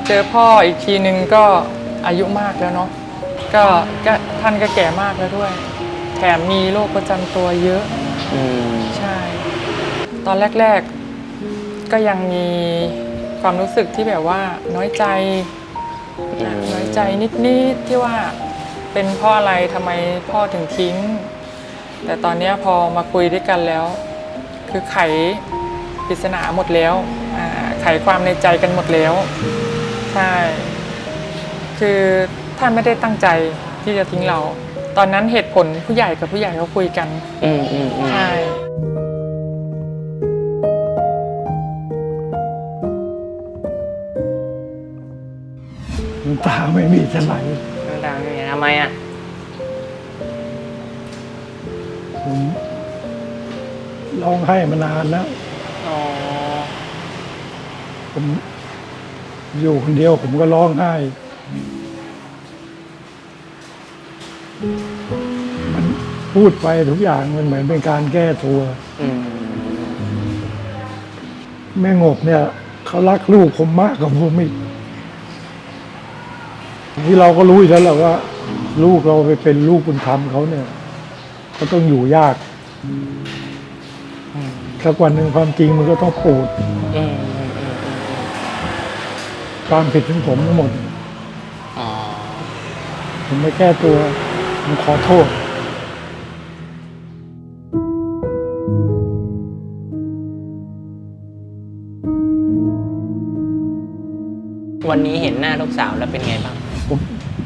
มาเจอพ่ออีกทีนึงก็อายุมากแล้วเนาะก็ก็ท่านก็แก่มากแล้วด้วยแถมมีโรคประจำตัวเยอะ อืมใช่ ตอนแรก ๆ ก็ยังมีความรู้สึกที่แบบว่าน้อยใจนะน้อยใจนิด ๆ ที่ว่าเป็นเพราะอะไรทำไมพ่อถึงทิ้ง แต่ตอนเนี้ยพอมาคุยด้วยกันแล้ว คือไขปริศนาหมดแล้วอ่าไขความในใจกันหมดแล้วใช่ คือท่านไม่ได้ตั้งใจที่จะทิ้งเรา ตอนนั้นเหตุผลผู้ใหญ่กับผู้ใหญ่เขาคุยกัน อืมอืมอืมใช่น้ำตาไม่มีจะไหลน้ำตาไม่มีทำไมอะผมร้องไห้มานานแล้ว อ๋อผม อยู่คนเดียวผมก็ร้องไห้ มันพูดไปทุกอย่างมันเหมือนเป็นการแก้ตัวมแม่งบเนี่ย เขารักลูกผมมากกว่าผมอีกที่เราก็รู้อยู่แล้วแหละว่า ลูกเราไปเป็นลูกบุญธรรมเขาเนี่ยเขาต้องอยู่ยากสักวันหนึ่งความจริงมันก็ต้องปูดอ ความผิดของผมทั้งหมด อ๋อผมไม่แก้ตัว ผมขอโทษ วันนี้เห็นหน้าลูกสาวแล้วเป็นไงบ้างผม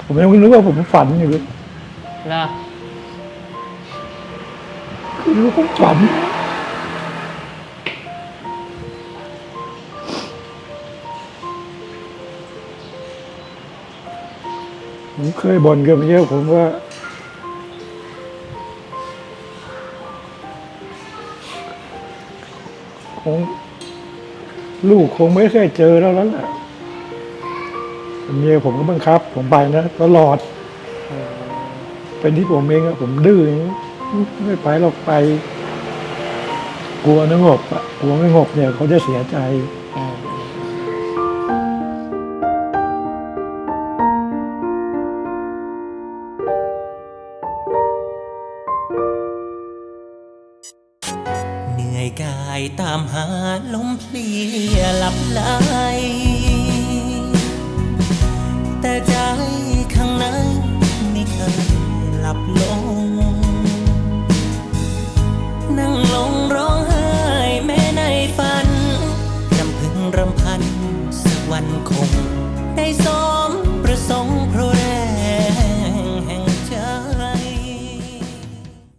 ผมยังนึกว่าผมฝันอยู่เลยเนาะคือว่าผมฝัน ผมเคยบ่นกับเยอะผมว่า คง ลูกคงไม่เคยเจอแล้วแล้วแหละเมียผมก็บังคับ ผมไปนะตลอด เป็นที่ผมเองอะผมดื้อนี้ไม่ไปเราไป กลัวนะงบอะกลัวไม่งบเนี่ย เขาจะเสียใจ อืมเหนื่อยกายตามหาลมเพลียหลับไหลแต่ใจข้างในไม่เคยหลับลง